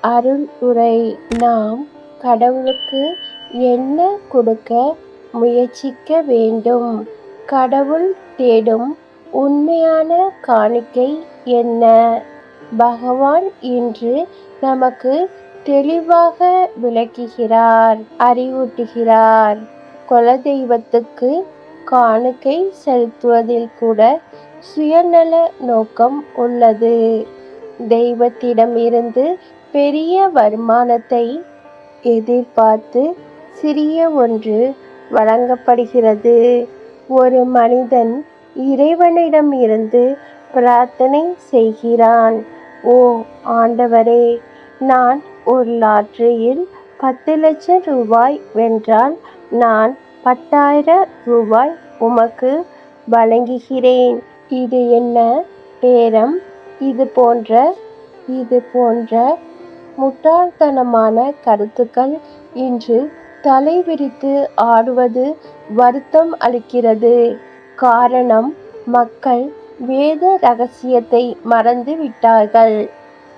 அருள் உரை நாம் கடவுளுக்கு என்ன கொடுக்க முயற்சிக்க வேண்டும்? கடவுள் தேடும் உண்மையான காணிக்கை என்ன? பகவான் இன்று நமக்கு தெளிவாக விளக்குகிறார் அறிவூட்டுகிறார். குலதெய்வத்துக்கு காணிக்கை செலுத்துவதில் கூட சுயநல நோக்கம் உள்ளது. தெய்வத்திடமிருந்து பெரிய வருமானத்தை எதிர்பார்த்து சிறிய ஒன்று வழங்கப்படுகிறது. ஒரு மனிதன் இறைவனிடம் இருந்து பிரார்த்தனை செய்கிறான். ஓ ஆண்டவரே நான் ஒரு லாட்டரியில் பத்து லட்சம் ரூபாய் வென்றால் நான் பத்தாயிரம் ரூபாய் உமக்கு வழங்குகிறேன். இது என்ன பேரம்? இது போன்ற இது போன்ற முட்டாள்தனமான கருத்துக்கள் இன்று தலைவிரித்து ஆடுவது வருத்தம் அளிக்கிறது. காரணம் மக்கள் வேத ரகசியத்தை மறந்து விட்டார்கள்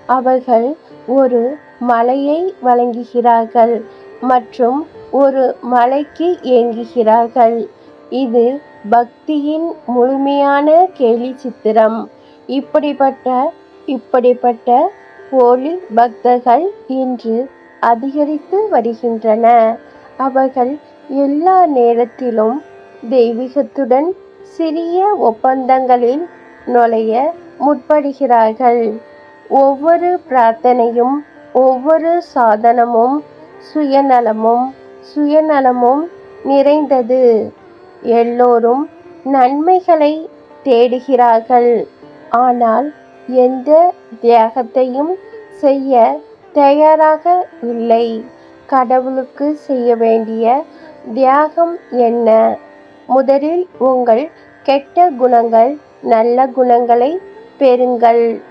அவர்கள் ஒரு மலையை வழங்குகிறார்கள் மற்றும் ஒரு மலைக்கு ஏங்குகிறார்கள். இது பக்தியின் முழுமையான கேலி சித்திரம். இப்படிப்பட்ட இப்படிப்பட்ட போலி பக்தர்கள் இன்று அதிகரித்து வருகின்றன. அவர்கள் எல்லா நேரத்திலும் தெய்வீகத்துடன் சிறிய ஒப்பந்தங்களில் நுழைய முற்படுகிறார்கள். ஒவ்வொரு பிரார்த்தனையும் ஒவ்வொரு சாதனமும் சுயநலமும் சுயநலமும் நிறைந்தது. எல்லோரும் நன்மைகளை தேடுகிறார்கள். ஆனால் எந்த தியாகத்தையும் செய்ய தயாராக இல்லை. கடவுளுக்கு செய்ய வேண்டிய தியாகம் என்ன? முதலில் உங்கள் கெட்ட குணங்கள் நல்ல குணங்களை பெறுங்கள்.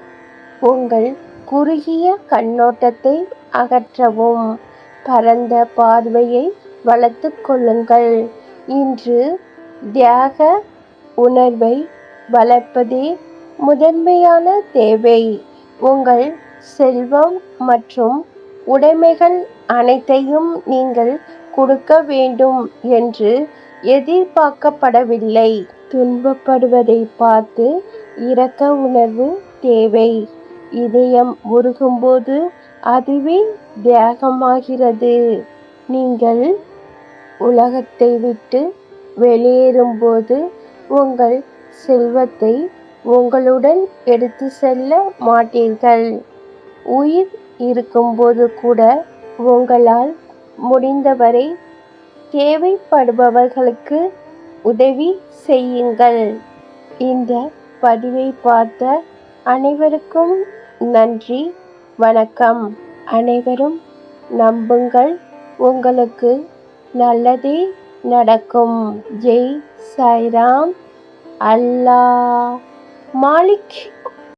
உங்கள் குறுகிய கண்ணோட்டத்தை அகற்றவும். பரந்த பார்வையை வளர்த்து கொள்ளுங்கள். இன்று தியாக உணர்வை வளர்ப்பதே முதன்மையான தேவை. உங்கள் செல்வம் மற்றும் உடைமைகள் அனைத்தையும் நீங்கள் கொடுக்க வேண்டும் என்று எதிர்பார்க்கப்படவில்லை. துன்பப்படுவதை பார்த்து இரக்க உணர்வு தேவை. இதயம் உருகும்போது அதுவே தியாகமாகிறது. நீங்கள் உலகத்தை விட்டு வெளியேறும்போது உங்கள் செல்வத்தை உங்களுடன் எடுத்து செல்ல மாட்டீர்கள். உயிர் இருக்கும்போது கூட உங்களால் முடிந்தவரை தேவைப்படுபவர்களுக்கு உதவி செய்யுங்கள். இந்த பதிவை பார்த்த அனைவருக்கும் நன்றி வணக்கம். அனைவரும் நம்புங்கள். உங்களுக்கு நல்லதே நடக்கும். ஜெய் சாய்ராம். அல்லாஹ். Malik